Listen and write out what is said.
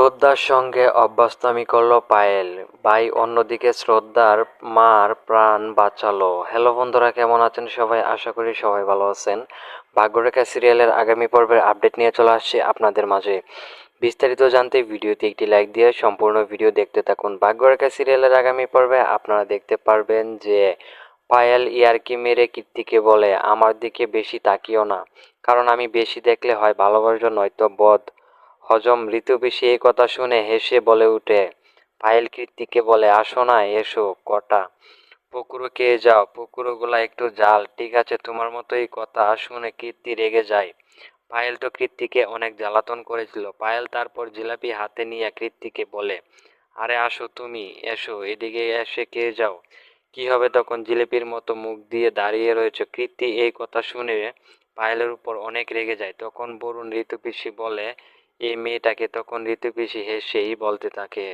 শ্রদ্ধার সঙ্গে অভ্যস্তামি করল পায়েল। ভাই, অন্যদিকে শ্রদ্ধার মার প্রাণ বাঁচালো। হ্যালো বন্ধুরা, কেমন আছেন সবাই? আশা করি সবাই ভালো আছেন। ভাগ্যরেখা সিরিয়ালের আগামী পর্বের আপডেট নিয়ে চলে আসছে আপনাদের মাঝে। বিস্তারিত জানতে ভিডিওতে একটি লাইক দিয়ে সম্পূর্ণ ভিডিও দেখতে থাকুন। ভাগ্যরেখা সিরিয়ালের আগামী পর্বে আপনারা দেখতে পারবেন যে পায়েল ইয়ারকি মেরে কীর্তিকে বলে, আমার দিকে বেশি তাকিও না। কারণ আমি বেশি দেখলে হয় ভালোবাসা নয়তো বধ। হজম ঋতুবেশী এই কথা শুনে হেসে বলে উঠে পায়েল কীর্তিকে বলে, আসো না, এসো, কটা। পুকুরো কে যাও, পুকুরোগুলা একটু জাল ঠিক আছে, তোমার মতো এই কথা শুনে কীর্তি রেগে যায়। পায়েল তো কীর্তিকে অনেক জ্বালাতন করেছিল। পায়েল তারপর জিলাপি হাতে নিয়ে কীর্তিকে বলে, আরে আসো তুমি, এসো, এদিকে এসে কে যাও। কি হবে তখন জিলিপির মতো মুখ দিয়ে দাঁড়িয়ে রয়েছে? কীর্তি এই কথা শুনে পায়েলের উপর অনেক রেগে যায়। তখন বরুণ ঋতুপিসি বলে এই মেয়েটাকে তখন ঋতুপিসি হেসেই বলতে থাকে।